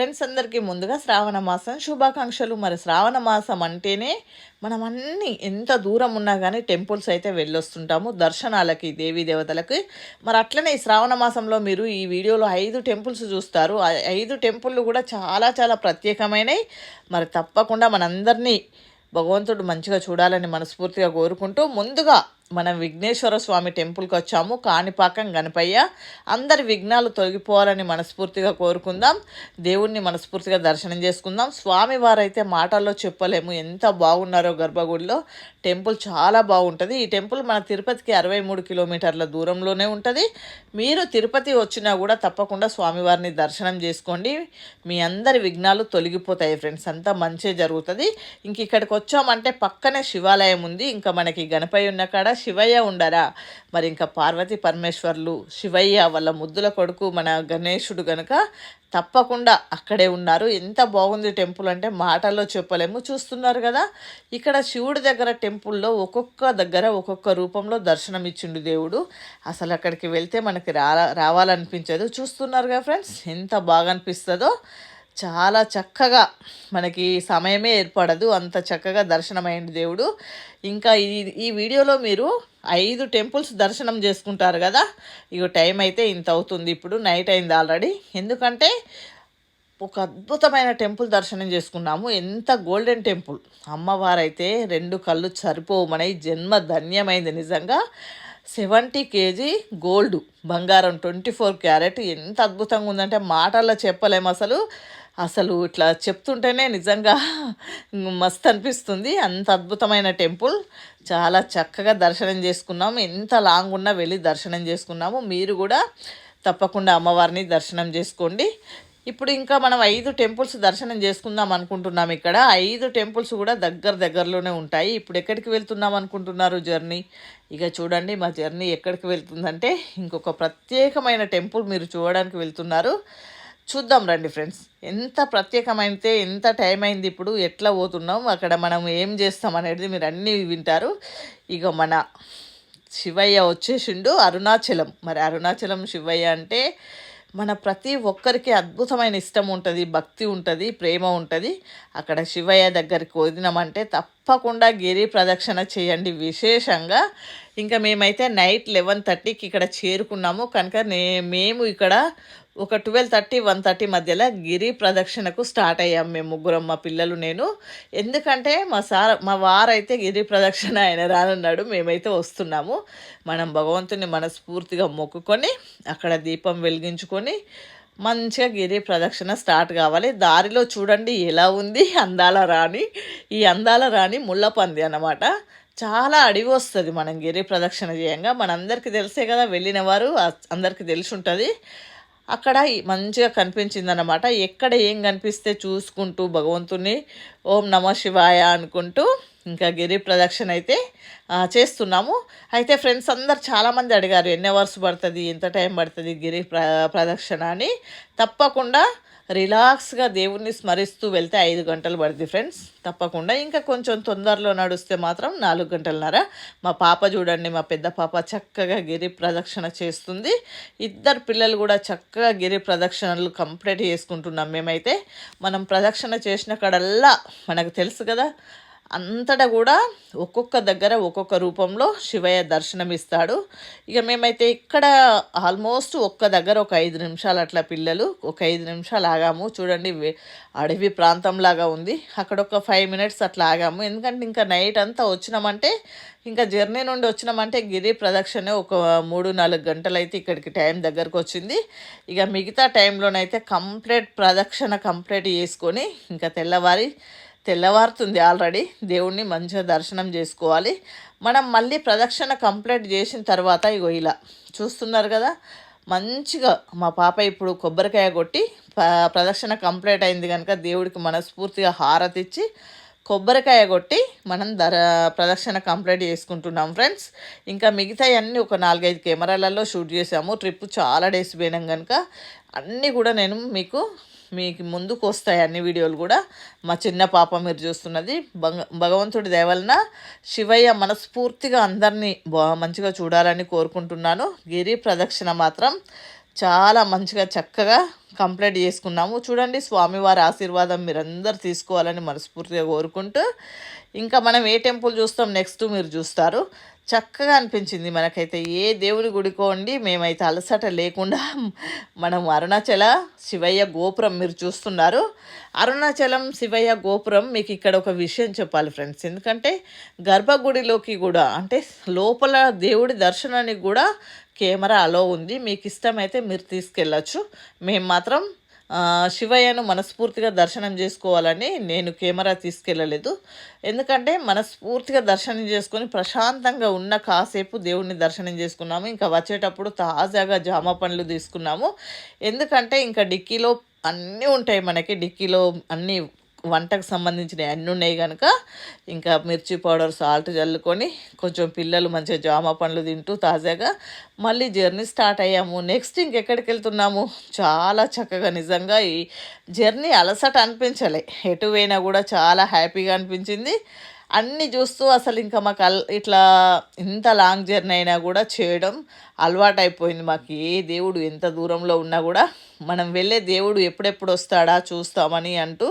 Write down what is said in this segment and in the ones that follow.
Friends అందరికీ ముందుగా శ్రావణ మాసం శుభాకాంక్షలు. మరి శ్రావణ మాసం అంటేనే మనం అన్ని ఎంత దూరం ఉన్నా కానీ టెంపుల్స్ అయితే వెళ్ళొస్తుంటాము దర్శనాలకి దేవీ దేవతలకి. మరి అట్లనే ఈ శ్రావణ మాసంలో మీరు ఈ వీడియోలో ఐదు టెంపుల్స్ చూస్తారు. ఐదు టెంపుల్లు కూడా చాలా చాలా ప్రత్యేకమైనవి మరి తప్పకుండా మనందరినీ భగవంతుడు మంచిగా చూడాలని మనస్ఫూర్తిగా కోరుకుంటూ ముందుగా మనం విఘ్నేశ్వర స్వామి టెంపుల్కి వచ్చాము. కాణిపాకం గణపయ్య అందరి విఘ్నాలు తొలగిపోవాలని మనస్ఫూర్తిగా కోరుకుందాం. దేవుణ్ణి మనస్ఫూర్తిగా దర్శనం చేసుకుందాం. స్వామి వారైతే మాటల్లో చెప్పలేము. ఎంత బాగున్నారో గర్భగుడిలో. టెంపుల్ చాలా బాగుంటుంది. ఈ టెంపుల్ మన తిరుపతికి అరవై మూడు కిలోమీటర్ల దూరంలోనే ఉంటుంది. మీరు తిరుపతి వచ్చినా కూడా తప్పకుండా స్వామివారిని దర్శనం చేసుకోండి. మీ అందరి విఘ్నాలు తొలగిపోతాయి ఫ్రెండ్స్. అంతా మంచి జరుగుతుంది. ఇంక ఇక్కడికి వచ్చామంటే పక్కనే శివాలయం ఉంది. ఇంకా మనకి గణపయ్య ఉన్న కాడ శివయ్య ఉండరా? మరి ఇంకా పార్వతి పరమేశ్వర్లు శివయ్య వాళ్ళ ముద్దుల కొడుకు మన గణేశుడు గనుక తప్పకుండా అక్కడే ఉన్నారు. ఎంత బాగుంది టెంపుల్ అంటే మాటల్లో చెప్పలేము చూస్తున్నారు కదా. ఇక్కడ శివుడి దగ్గర టెంపుల్లో ఒక్కొక్క దగ్గర ఒక్కొక్క రూపంలో దర్శనం ఇచ్చిండు దేవుడు. అసలు అక్కడికి వెళ్తే మనకి రా రావాలనిపించదు. చూస్తున్నారు కదా ఫ్రెండ్స్ ఎంత బాగా అనిపిస్తుందో. చాలా చక్కగా మనకి సమయమే ఏర్పడదు. అంత చక్కగా దర్శనమైంది దేవుడు. ఇంకా ఈ ఈ వీడియోలో మీరు ఐదు టెంపుల్స్ దర్శనం చేసుకుంటారు కదా? ఇక టైం అయితే ఇంత అవుతుంది. ఇప్పుడు నైట్ అయింది ఆల్రెడీ. ఎందుకంటే ఒక అద్భుతమైన టెంపుల్ దర్శనం చేసుకున్నాము. ఎంత గోల్డెన్ టెంపుల్. అమ్మవారైతే రెండు కళ్ళు సరిపోవు. మన జన్మ ధన్యమైంది నిజంగా. Seventy KG gold. బంగారం ట్వంటీ ఫోర్ క్యారెట్. ఎంత అద్భుతంగా ఉందంటే మాటల్లో చెప్పలేము అసలు. అసలు ఇట్లా చెప్తుంటేనే నిజంగా మస్తు అనిపిస్తుంది. అంత అద్భుతమైన టెంపుల్. చాలా చక్కగా దర్శనం చేసుకున్నాము ఎంత లాంగ్ ఉన్నా వెళ్ళి దర్శనం చేసుకున్నాము. మీరు కూడా తప్పకుండా అమ్మవారిని దర్శనం చేసుకోండి. ఇప్పుడు ఇంకా మనం ఐదు టెంపుల్స్ దర్శనం చేసుకుందాం అనుకుంటున్నాం ఇక్కడ. ఐదు టెంపుల్స్ కూడా దగ్గర దగ్గరలోనే ఉంటాయి. ఇప్పుడు ఎక్కడికి వెళ్తున్నాం అనుకుంటున్నారు జర్నీ? ఇక చూడండి మా జర్నీ ఎక్కడికి వెళ్తుందంటే ఇంకొక ప్రత్యేకమైన టెంపుల్ మీరు చూడడానికి వెళ్తున్నారు. చూద్దాం రండి ఫ్రెండ్స్. ఎంత ప్రత్యేకమైతే ఎంత టైం అయింది ఇప్పుడు ఎట్లా పోతున్నాం అక్కడ మనం ఏం చేస్తాం అనేది మీరు అన్నీ వింటారు. ఇక మన శివయ్య వచ్చేసిండు అరుణాచలం. మరి అరుణాచలం శివయ్య అంటే మన ప్రతి ఒక్కరికి అద్భుతమైన ఇష్టం ఉంటుంది భక్తి ఉంటుంది ప్రేమ ఉంటుంది. అక్కడ శివయ్య దగ్గరికి వదినామంటే తప్పకుండా గిరి ప్రదక్షిణ చేయండి విశేషంగా. ఇంకా మేమైతే నైట్ లెవెన్ థర్టీకి ఇక్కడ చేరుకున్నాము. కనుక నే మేము ఇక్కడ ఒక ట్వెల్వ్ థర్టీ వన్ థర్టీ మధ్యలో గిరి ప్రదక్షిణకు స్టార్ట్ అయ్యాం మేము ముగ్గురం మా పిల్లలు నేను. ఎందుకంటే మా సార్ మా వారైతే గిరి ప్రదక్షిణ ఆయన రానున్నాడు మేమైతే వస్తున్నాము. మనం భగవంతుని మనస్ఫూర్తిగా మొక్కుకొని అక్కడ దీపం వెలిగించుకొని మంచిగా గిరి ప్రదక్షిణ స్టార్ట్ కావాలి. దారిలో చూడండి ఎలా ఉంది అందాల రాణి. ఈ అందాల రాణి ముళ్ళపంది అన్నమాట. చాలా అడివి వస్తుంది మనం గిరి ప్రదక్షిణ చేయంగా. మనందరికీ తెలిసే కదా వెళ్ళిన వారు అందరికీ తెలిసి ఉంటుంది. అక్కడ మంచిగా కనిపించింది అనమాట ఎక్కడ ఏం కనిపిస్తే చూసుకుంటూ భగవంతుని ఓం నమ శివాయ అనుకుంటూ ఇంకా గిరి ప్రదక్షిణ అయితే చేస్తున్నాము. అయితే ఫ్రెండ్స్ అందరు చాలామంది అడిగారు ఎన్ని అవర్స్ పడుతుంది ఎంత టైం పడుతుంది గిరి ప్ర ప్రదక్షిణ అని. తప్పకుండా రిలాక్స్గా దేవుణ్ణి స్మరిస్తూ వెళ్తే ఐదు గంటలు పడుతుంది ఫ్రెండ్స్. తప్పకుండా ఇంకా కొంచెం తొందరలో నడుస్తే మాత్రం నాలుగు గంటలన్నర. మా పాప చూడండి మా పెద్ద పాప చక్కగా గిరి ప్రదక్షిణ చేస్తుంది. ఇద్దరు పిల్లలు కూడా చక్కగా గిరి ప్రదక్షిణలు కంప్లీట్ చేసుకుంటున్నాం మేమైతే. మనం ప్రదక్షిణ చేసిన కడల్లా మనకు తెలుసు కదా అంతటా కూడా ఒక్కొక్క దగ్గర ఒక్కొక్క రూపంలో శివయ్య దర్శనమిస్తాడు. ఇక మేమైతే ఇక్కడ ఆల్మోస్ట్ ఒక్క దగ్గర ఒక ఐదు నిమిషాలు అట్లా పిల్లలు ఒక ఐదు నిమిషాలు ఆగాము. చూడండి అడవి ప్రాంతంలాగా ఉంది. అక్కడ ఒక ఫైవ్ మినిట్స్ అట్లా ఆగాము. ఎందుకంటే ఇంకా నైట్ అంతా వచ్చినామంటే ఇంకా జర్నీ నుండి వచ్చినామంటే గిరి ప్రదక్షిణ ఒక మూడు నాలుగు గంటలు అయితే ఇక్కడికి టైం దగ్గరకు వచ్చింది. ఇక మిగతా టైంలోనైతే కంప్లీట్ ప్రదక్షిణ కంప్లీట్ చేసుకొని ఇంకా తెల్లవారి తెల్లవారుతుంది ఆల్రెడీ. దేవుణ్ణి మంచిగా దర్శనం చేసుకోవాలి. మనం మళ్ళీ ప్రదక్షిణ కంప్లీట్ చేసిన తర్వాత ఇగో ఇలా చూస్తున్నారు కదా మంచిగా మా పాప ఇప్పుడు కొబ్బరికాయ కొట్టి ప్రదక్షిణ కంప్లీట్ అయింది కనుక దేవుడికి మనస్ఫూర్తిగా హారతిచ్చి కొబ్బరికాయ కొట్టి మనం ధర ప్రదక్షిణ కంప్లీట్ చేసుకుంటున్నాం ఫ్రెండ్స్. ఇంకా మిగతా అన్నీ ఒక నాలుగైదు కెమెరాలలో షూట్ చేసాము. ట్రిప్ చాలా డేస్ పోయినాం కనుక అన్నీ కూడా నేను మీకు మీకు ముందుకు వస్తాయి అన్ని వీడియోలు కూడా. మా చిన్న పాప మీరు చూస్తున్నది. భగవంతుడి దయవలన శివయ్య మనస్ఫూర్తిగా అందరినీ మంచిగా చూడాలని కోరుకుంటున్నాను. గిరి ప్రదక్షిణ మాత్రం చాలా మంచిగా చక్కగా కంప్లీట్ చేసుకున్నాము. చూడండి స్వామివారి ఆశీర్వాదం మీరందరూ తీసుకోవాలని మనస్ఫూర్తిగా కోరుకుంటూ. ఇంకా మనం ఏ టెంపుల్ చూస్తాం నెక్స్ట్ మీరు చూస్తారు. చక్కగా అనిపించింది మనకైతే. ఏ దేవుడి గుడికోండి మేమైతే అలసట లేకుండా మనం అరుణాచల శివయ్య గోపురం మీరు చూస్తున్నారు. అరుణాచలం శివయ్య గోపురం మీకు ఇక్కడ ఒక విషయం చెప్పాలి ఫ్రెండ్స్. ఎందుకంటే గర్భగుడిలోకి కూడా అంటే లోపల దేవుడి దర్శనానికి కూడా కెమెరా అలో ఉంది. మీకు ఇష్టమైతే మీరు తీసుకెళ్ళచ్చు. మేము మాత్రం శివయ్యను మనస్ఫూర్తిగా దర్శనం చేసుకోవాలని నేను కెమెరా తీసుకెళ్ళలేదు. ఎందుకంటే మనస్ఫూర్తిగా దర్శనం చేసుకొని ప్రశాంతంగా ఉన్న కాసేపు దేవుణ్ణి దర్శనం చేసుకున్నాము. ఇంకా వచ్చేటప్పుడు తాజాగా జామ పండ్లు తీసుకున్నాము. ఎందుకంటే ఇంకా డిక్కీలో అన్నీ ఉంటాయి మనకి. డిక్కీలో అన్నీ వంటకు సంబంధించినవి అన్నీ ఉన్నాయి కనుక ఇంకా మిర్చి పౌడర్ సాల్ట్ చల్లుకొని కొంచెం పిల్లలు మంచిగా జామ పండ్లు తింటూ తాజాగా మళ్ళీ జర్నీ స్టార్ట్ అయ్యాము. నెక్స్ట్ ఇంకెక్కడికి వెళ్తున్నాము? చాలా చక్కగా నిజంగా ఈ జర్నీ అలసట అనిపించలే. ఎటు పోయినా కూడా చాలా హ్యాపీగా అనిపించింది. అన్నీ చూస్తూ అసలు ఇంకా మాకు అల్ ఇట్లా ఇంత లాంగ్ జర్నీ అయినా కూడా చేయడం అలవాటు అయిపోయింది మాకు. ఏ దేవుడు ఎంత దూరంలో ఉన్నా కూడా మనం వెళ్ళే దేవుడు ఎప్పుడెప్పుడు వస్తాడా చూస్తామని అంటూ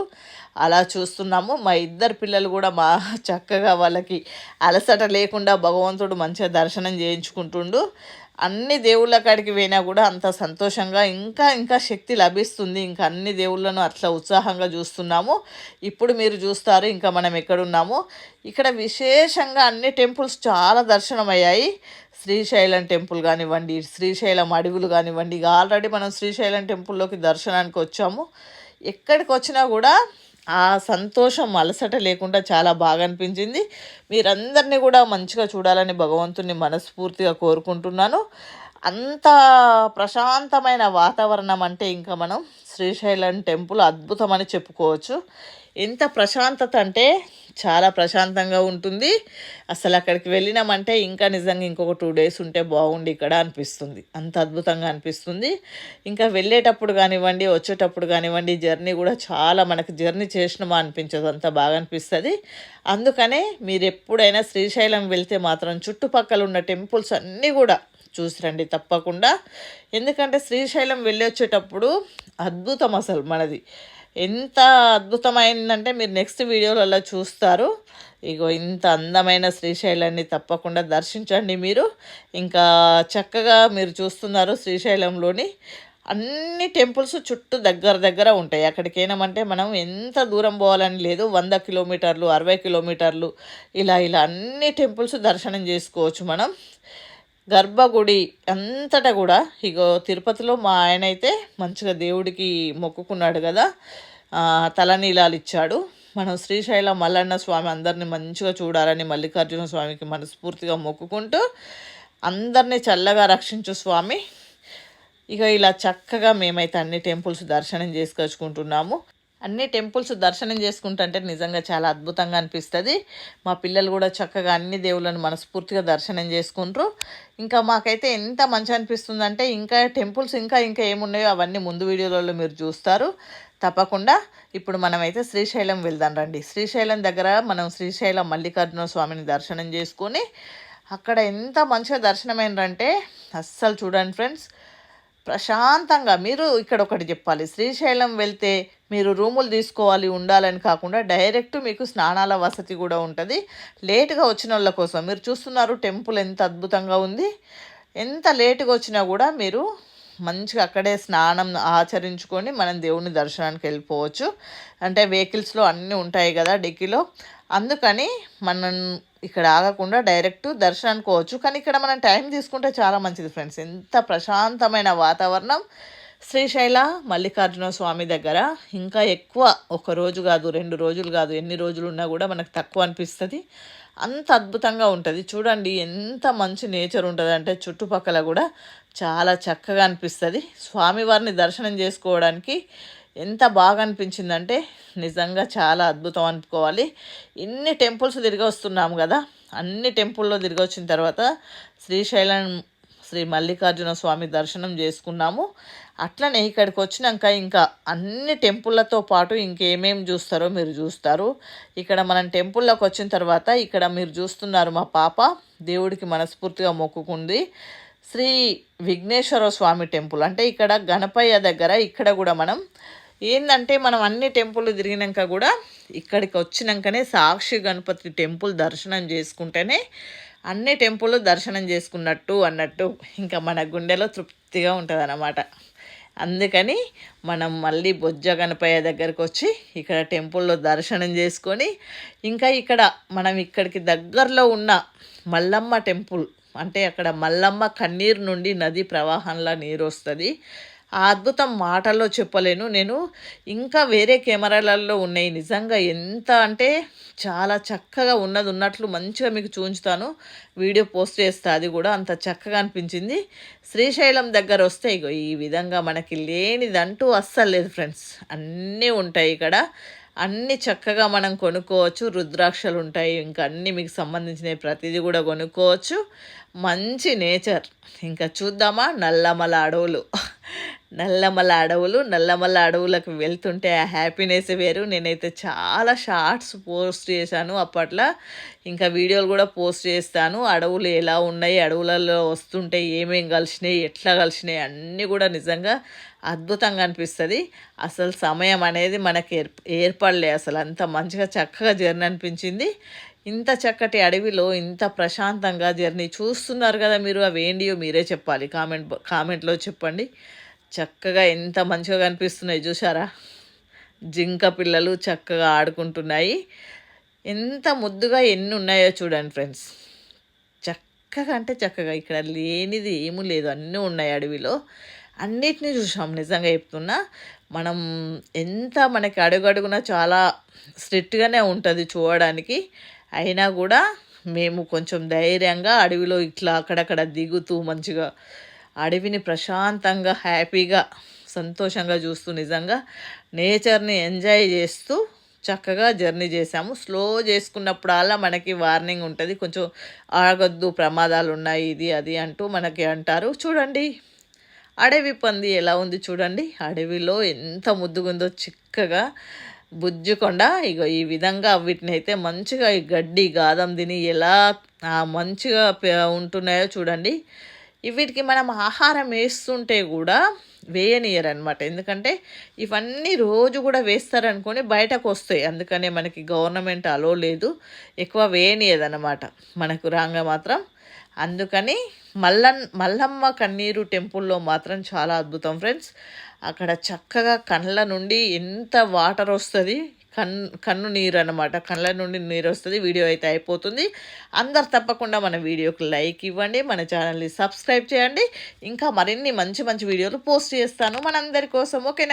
అలా చూస్తున్నాము. మా ఇద్దరు పిల్లలు కూడా మా చక్కగా వాళ్ళకి అలసట లేకుండా భగవంతుడు మంచిగా దర్శనం చేయించుకుంటుండు. అన్ని దేవుళ్ళ కాడికి పోయినా కూడా అంత సంతోషంగా ఇంకా ఇంకా శక్తి లభిస్తుంది. ఇంకా అన్ని దేవుళ్ళను అట్లా ఉత్సాహంగా చూస్తున్నాము. ఇప్పుడు మీరు చూస్తారు ఇంకా మనం ఎక్కడున్నాము. ఇక్కడ విశేషంగా అన్ని టెంపుల్స్ చాలా దర్శనం అయ్యాయి శ్రీశైలం టెంపుల్ కానివ్వండి శ్రీశైలం అడవులు కానివ్వండి ఇక ఆల్రెడీ మనం శ్రీశైలం టెంపుల్లోకి దర్శనానికి వచ్చాము. ఎక్కడికి వచ్చినా కూడా ఆ సంతోషం అలసట లేకుండా చాలా బాగా అనిపించింది. మీరందరినీ కూడా మంచిగా చూడాలని భగవంతుని మనస్ఫూర్తిగా కోరుకుంటున్నాను. అంత ప్రశాంతమైన వాతావరణం అంటే ఇంకా మనం శ్రీశైలం టెంపుల్ అద్భుతమని చెప్పుకోవచ్చు. ఎంత ప్రశాంతత అంటే చాలా ప్రశాంతంగా ఉంటుంది. అసలు అక్కడికి వెళ్ళినామంటే ఇంకా నిజంగా ఇంకొక టూ డేస్ ఉంటే బాగుండి ఇక్కడ అనిపిస్తుంది. అంత అద్భుతంగా అనిపిస్తుంది. ఇంకా వెళ్ళేటప్పుడు కానివ్వండి వచ్చేటప్పుడు కానివ్వండి జర్నీ కూడా చాలా మనకు జర్నీ చేసినమా అనిపించదు. అంత బాగా అనిపిస్తుంది. అందుకనే మీరు ఎప్పుడైనా శ్రీశైలం వెళ్తే మాత్రం చుట్టుపక్కల ఉన్న టెంపుల్స్ అన్నీ కూడా చూసి రండి తప్పకుండా. ఎందుకంటే శ్రీశైలం వెళ్ళి వచ్చేటప్పుడు అద్భుతం అసలు మనది. ఎంత అద్భుతమైందంటే మీరు నెక్స్ట్ వీడియోలలో చూస్తారు. ఇగో ఇంత అందమైన శ్రీశైలాన్ని తప్పకుండా దర్శించండి మీరు. ఇంకా చక్కగా మీరు చూస్తున్నారు శ్రీశైలంలోని అన్ని టెంపుల్స్ చుట్టూ దగ్గర దగ్గర ఉంటాయి. అక్కడికేనమంటే మనం ఎంత దూరం పోవాలని లేదు. వంద కిలోమీటర్లు అరవై కిలోమీటర్లు ఇలా ఇలా అన్ని టెంపుల్స్ దర్శనం చేసుకోవచ్చు మనం. గర్భగుడి అంతటా కూడా ఇగో తిరుపతిలో మా ఆయన అయితే మంచిగా దేవుడికి మొక్కుకున్నాడు కదా. తలనీలాలు ఇచ్చాడు. మనం శ్రీశైలం మల్లన్న స్వామి అందరిని మంచిగా చూడాలని మల్లికార్జున స్వామికి మనస్ఫూర్తిగా మొక్కుకుంటూ అందరినీ చల్లగా రక్షించు స్వామి. ఇక ఇలా చక్కగా మేమైతే అన్ని టెంపుల్స్ దర్శనం చేసుకొచ్చుకుంటున్నాము. అన్ని టెంపుల్స్ దర్శనం చేసుకుంటుంటే నిజంగా చాలా అద్భుతంగా అనిపిస్తుంది. మా పిల్లలు కూడా చక్కగా అన్ని దేవుళ్ళను మనస్ఫూర్తిగా దర్శనం చేసుకుంటారు. ఇంకా మాకైతే ఎంత మంచి అనిపిస్తుందంటే ఇంకా టెంపుల్స్ ఇంకా ఇంకా ఏమున్నాయో అవన్నీ ముందు వీడియోలలో మీరు చూస్తారు. తప్పకుండా ఇప్పుడు మనమైతే శ్రీశైలం వెళ్దాం రండి. శ్రీశైలం దగ్గర మనం శ్రీశైలం మల్లికార్జున స్వామిని దర్శనం చేసుకొని అక్కడ ఎంత మంచిగా దర్శనమైందంటే అస్సలు చూడండి ఫ్రెండ్స్. ప్రశాంతంగా మీరు ఇక్కడ ఒకటి చెప్పాలి. శ్రీశైలం వెళ్తే మీరు రూములు తీసుకోవాలి ఉండాలని కాకుండా డైరెక్ట్ మీకు స్నానాల వసతి కూడా ఉంటుంది. లేటుగా వచ్చిన వాళ్ళ కోసం. మీరు చూస్తున్నారు టెంపుల్ ఎంత అద్భుతంగా ఉంది. ఎంత లేటుగా వచ్చినా కూడా మీరు మంచిగా అక్కడే స్నానం ఆచరించుకొని మనం దేవుని దర్శనానికి వెళ్ళిపోవచ్చు. అంటే వెహికల్స్లో అన్నీ ఉంటాయి కదా డిక్కీలో. అందుకని మనం ఇక్కడ ఆగకుండా డైరెక్ట్ దర్శనానికి పోవచ్చు. కానీ ఇక్కడ మనం టైం తీసుకుంటే చాలా మంచిది ఫ్రెండ్స్. ఎంత ప్రశాంతమైన వాతావరణం. శ్రీశైల మల్లికార్జున స్వామి దగ్గర ఇంకా ఎక్కువ ఒక రోజు కాదు రెండు రోజులు కాదు ఎన్ని రోజులు ఉన్నా కూడా మనకు తక్కువ అనిపిస్తుంది. అంత అద్భుతంగా ఉంటుంది. చూడండి ఎంత మంచి నేచర్ ఉంటుంది అంటే చుట్టుపక్కల కూడా చాలా చక్కగా అనిపిస్తుంది. స్వామివారిని దర్శనం చేసుకోవడానికి ఎంత బాగా అనిపించిందంటే నిజంగా చాలా అద్భుతం అనుకోవాలి. ఇన్ని టెంపుల్స్ తిరిగి వస్తున్నాము కదా అన్ని టెంపుల్లో తిరిగి వచ్చిన తర్వాత శ్రీశైలం శ్రీ మల్లికార్జున స్వామి దర్శనం చేసుకున్నాము. అట్లనే ఇక్కడికి వచ్చినాక ఇంకా అన్ని టెంపుల్లతో పాటు ఇంకేమేమి చూస్తారో మీరు చూస్తారు. ఇక్కడ మనం టెంపుల్లోకి వచ్చిన తర్వాత ఇక్కడ మీరు చూస్తున్నారు మా పాప. దేవుడికి మనస్ఫూర్తిగా మొక్కుకుంది. శ్రీ విఘ్నేశ్వర స్వామి టెంపుల్. అంటే ఇక్కడ గణపయ్య దగ్గర ఇక్కడ కూడా మనం ఏంటంటే మనం అన్ని టెంపుల్ తిరిగినాక కూడా ఇక్కడికి వచ్చినాకనే సాక్షి గణపతి టెంపుల్ దర్శనం చేసుకుంటేనే అన్ని టెంపుల్ దర్శనం చేసుకున్నట్టు అన్నట్టు ఇంకా మన గుండెలో తృప్తిగా ఉంటుంది అన్నమాట అందుకని మనం మళ్ళీ బొజ్జ గణపయ్య దగ్గరకు వచ్చి ఇక్కడ టెంపుల్లో దర్శనం చేసుకొని ఇంకా ఇక్కడ మనం ఇక్కడికి దగ్గరలో ఉన్న మల్లమ్మ టెంపుల్ అంటే అక్కడ మల్లమ్మ కన్నీరు నుండి నది ప్రవాహంలా నీరు వస్తుంది ఆ అద్భుతం మాటల్లో చెప్పలేను. నేను ఇంకా వేరే కెమెరాలలో ఉన్నాయి. నిజంగా ఎంత అంటే చాలా చక్కగా ఉన్నది ఉన్నట్లు మంచిగా మీకు చూంచుతాను వీడియో పోస్ట్ చేస్తా అది కూడా అంత చక్కగా అనిపించింది. శ్రీశైలం దగ్గర వస్తే ఇగో ఈ విధంగా మనకి లేనిదంటూ అస్సలు లేదు ఫ్రెండ్స్. అన్నీ ఉంటాయి ఇక్కడ. అన్ని చక్కగా మనం కొనుక్కోవచ్చు. రుద్రాక్షలు ఉంటాయి. ఇంకా అన్నీ మీకు సంబంధించిన ప్రతిదీ కూడా కొనుక్కోవచ్చు. మంచి నేచర్. ఇంకా చూద్దామా? నల్లమల అడవులు. నల్లమల అడవులు నల్లమల అడవులకు వెళ్తుంటే ఆ హ్యాపీనెస్ వేరు. నేనైతే చాలా షార్ట్స్ పోస్ట్ చేశాను అప్పట్లో. ఇంకా వీడియోలు కూడా పోస్ట్ చేస్తాను. అడవులు ఎలా ఉన్నాయి? అడవులలో వస్తుంటే ఏమేం కలిసినాయి? ఎట్లా కలిసినాయి? అన్నీ కూడా నిజంగా అద్భుతంగా అనిపిస్తుంది. అసలు సమయం అనేది మనకి ఏర్ ఏర్పడలే. అసలు అంత మంచిగా చక్కగా జర్నీ అనిపించింది. ఇంత చక్కటి అడవిలో ఇంత ప్రశాంతంగా జర్నీ చూస్తున్నారు కదా మీరు అవి ఏంటియో మీరే చెప్పాలి. కామెంట్ కామెంట్లో చెప్పండి. చక్కగా ఎంత మంచిగా కనిపిస్తున్నాయి చూసారా జింక పిల్లలు చక్కగా ఆడుకుంటున్నాయి. ఎంత ముద్దుగా ఎన్ని ఉన్నాయో చూడండి ఫ్రెండ్స్. చక్కగా అంటే చక్కగా ఇక్కడ లేనిది ఏమీ లేదు. అన్నీ ఉన్నాయి అడవిలో. అన్నిటినీ చూసాం నిజంగా చెప్తున్నా మనం ఎంత మనకి అడుగడుగున చాలా స్ట్రిక్ట్గానే ఉంటుంది చూడడానికి. అయినా కూడా మేము కొంచెం ధైర్యంగా అడవిలో ఇట్లా అక్కడక్కడ దిగుతూ మంచిగా అడవిని ప్రశాంతంగా హ్యాపీగా సంతోషంగా చూస్తూ నిజంగా నేచర్ని ఎంజాయ్ చేస్తూ చక్కగా జర్నీ చేసాము స్లో చేసుకున్నప్పుడల్లా మనకి వార్నింగ్ ఉంటుంది. కొంచెం ఆగొద్దు ప్రమాదాలు ఉన్నాయి ఇది అది అంటూ మనకి అంటారు. చూడండి అడవి పంది ఎలా ఉంది చూడండి. అడవిలో ఎంత ముద్దుగుందో చిక్కగా బుజ్జుకొండ ఇగో ఈ విధంగా వీటిని అయితే మంచిగా ఈ గడ్డి గాదం తిని ఎలా మంచిగా ఉంటున్నాయో చూడండి. వీటికి మనం ఆహారం వేస్తుంటే కూడా వేయనియరు అనమాట ఎందుకంటే ఇవన్నీ రోజు కూడా వేస్తారనుకొని బయటకు వస్తాయి అందుకనే మనకి గవర్నమెంట్ అలో లేదు. ఎక్కువ వేయనియదన్నమాట. మనకు రాగా మాత్రం. అందుకని మల్లన్ మల్లమ్మ కన్నీరు టెంపుల్లో మాత్రం చాలా అద్భుతం ఫ్రెండ్స్. అక్కడ చక్కగా కళ్ళ నుండి ఎంత వాటర్ వస్తుంది. కన్ కన్ను నీరు అనమాట కళ్ళ నుండి నీరు వస్తుంది వీడియో అయితే అయిపోతుంది. అందరు తప్పకుండా మన వీడియోకి లైక్ ఇవ్వండి మన ఛానల్ని సబ్స్క్రైబ్ చేయండి. ఇంకా మరిన్ని మంచి మంచి వీడియోలు పోస్ట్ చేస్తాను మనందరి కోసం. ఓకేనా?